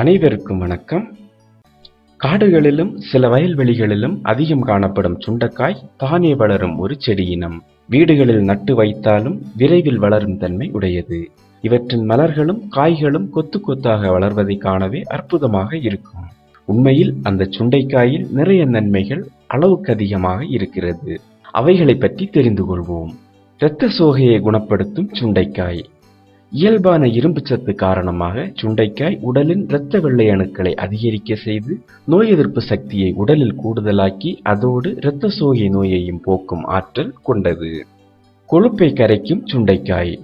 அனைவருக்கும் வணக்கம். காடுகளிலும் சில வயல்வெளிகளிலும் அதிகம் காணப்படும் சுண்டைக்காய் தானே வளரும் ஒரு செடியினம் வீடுகளில் நட்டு வைத்தாலும் விரைவில் வளரும் தன்மை உடையது. இவற்றின் மலர்களும் காய்களும் கொத்து கொத்தாக வளர்வதை காணவே அற்புதமாக இருக்கும். உண்மையில் அந்த சுண்டைக்காயில் நிறைய நன்மைகள் அளவுக்கு அதிகமாக இருக்கிறது. அவைகளை பற்றி தெரிந்து கொள்வோம். இரத்த சோகையை குணப்படுத்தும் சுண்டைக்காய். இயல்பான இரும்புச்சத்து காரணமாக சுண்டைக்காய் உடலின் இரத்த வெள்ளை அணுக்களை அதிகரிக்க செய்து நோய் எதிர்ப்பு சக்தியை உடலில் கூடுதலாக்கி அதோடு இரத்த சோகை நோயையும் போக்கும் ஆற்றல் கொண்டது. கொழுப்பை கரைக்கும் சுண்டைக்காய்.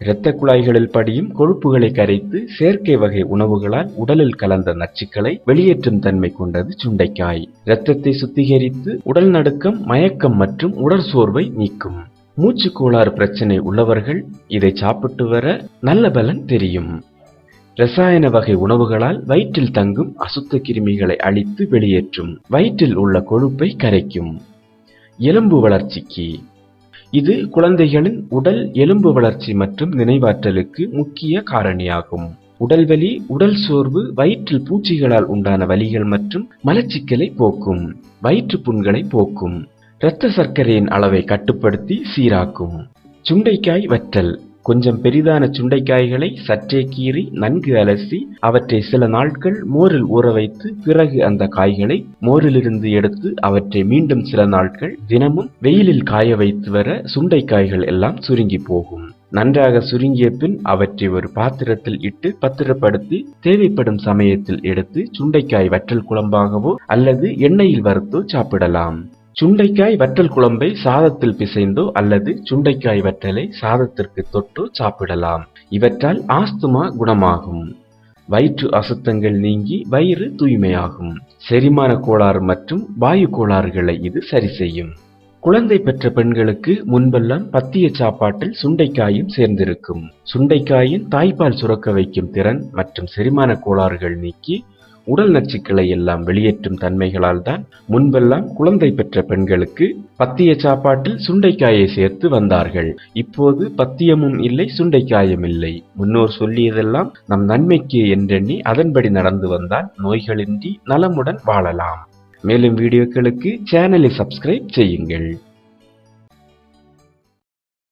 இரத்த குழாய்களில் படியும் கொழுப்புகளை கரைத்து செயற்கை வகை உணவுகளால் உடலில் கலந்த நச்சுக்களை வெளியேற்றும் தன்மை கொண்டது சுண்டைக்காய். இரத்தத்தை சுத்திகரித்து உடல் நடுக்கம் மயக்கம் மற்றும் உடற் சோர்வை நீக்கும். மூச்சு கோளாறு பிரச்சனை உள்ளவர்கள் இதை சாப்பிட்டு வர நல்ல பலன் தெரியும். ரசாயன வகை உணவுகளால் வயிற்றில் தங்கும் அசுத்த கிருமிகளை அழித்து வெளியேற்றும் வயிற்றில் உள்ள கொழுப்பை கரைக்கும். எலும்பு வளர்ச்சிக்கு. இது குழந்தைகளின் உடல் எலும்பு வளர்ச்சி மற்றும் நினைவாற்றலுக்கு முக்கிய காரணியாகும். உடல்வலி உடல் சோர்வு வயிற்றில் பூச்சிகளால் உண்டான வலிகள் மற்றும் மலச்சிக்கலை போக்கும். வயிற்று புண்களை போக்கும். இரத்த சர்க்கரையின் அளவை கட்டுப்படுத்தி சீராக்கும். சுண்டைக்காய் வற்றல். கொஞ்சம் பெரிதான சுண்டைக்காய்களை சற்றே கீறி நன்கு அலசி அவற்றை சில நாட்கள் மோரில் ஊற வைத்து பிறகு அந்த காய்களை மோரிலிருந்து எடுத்து அவற்றை மீண்டும் சில நாட்கள் தினமும் வெயிலில் காய வைத்து வர சுண்டைக்காய்கள் எல்லாம் சுருங்கி போகும். நன்றாக சுருங்கிய பின் அவற்றை ஒரு பாத்திரத்தில் இட்டு பத்திரப்படுத்தி தேவைப்படும் சமயத்தில் எடுத்து சுண்டைக்காய் வற்றல் குழம்பாகவோ அல்லது எண்ணெயில் வறுத்தோ சாப்பிடலாம். சுண்டைக்காய் வற்றல் குழம்பை சாதத்தில் பிசைந்தோ அல்லது சுண்டைக்காய் வற்றலை சாதத்திற்கு தொட்டோ சாப்பிடலாம். இவற்றால் ஆஸ்துமா குணமாகும். வயிற்று அசுத்தங்கள் நீங்கி வயிறு தூய்மையாகும். செரிமான கோளாறு மற்றும் வாயு கோளாறுகளை இது சரி செய்யும். குழந்தை பெற்ற பெண்களுக்கு முன்பெல்லாம் பத்திய சாப்பாட்டில் சுண்டைக்காயும் சேர்ந்திருக்கும். சுண்டைக்காயின் தாய்ப்பால் சுரக்க வைக்கும் திறன் மற்றும் செரிமான கோளாறுகள் நீக்கி உடல் நச்சுக்களை எல்லாம் வெளியேற்றும் தன்மைகளால் தான் முன்பெல்லாம் குழந்தை பெற்ற பெண்களுக்கு பத்திய சாப்பாட்டில் சுண்டைக்காயை சேர்த்து வந்தார்கள். இப்போது பத்தியமும் இல்லை சுண்டைக்காயும் இல்லை. முன்னோர் சொல்லியதெல்லாம் நம் நன்மைக்கு என்றெண்ணி அதன்படி நடந்து வந்தால் நோய்களின்றி நலமுடன் வாழலாம். மேலும் வீடியோக்களுக்கு சேனலை சப்ஸ்கிரைப் செய்யுங்கள்.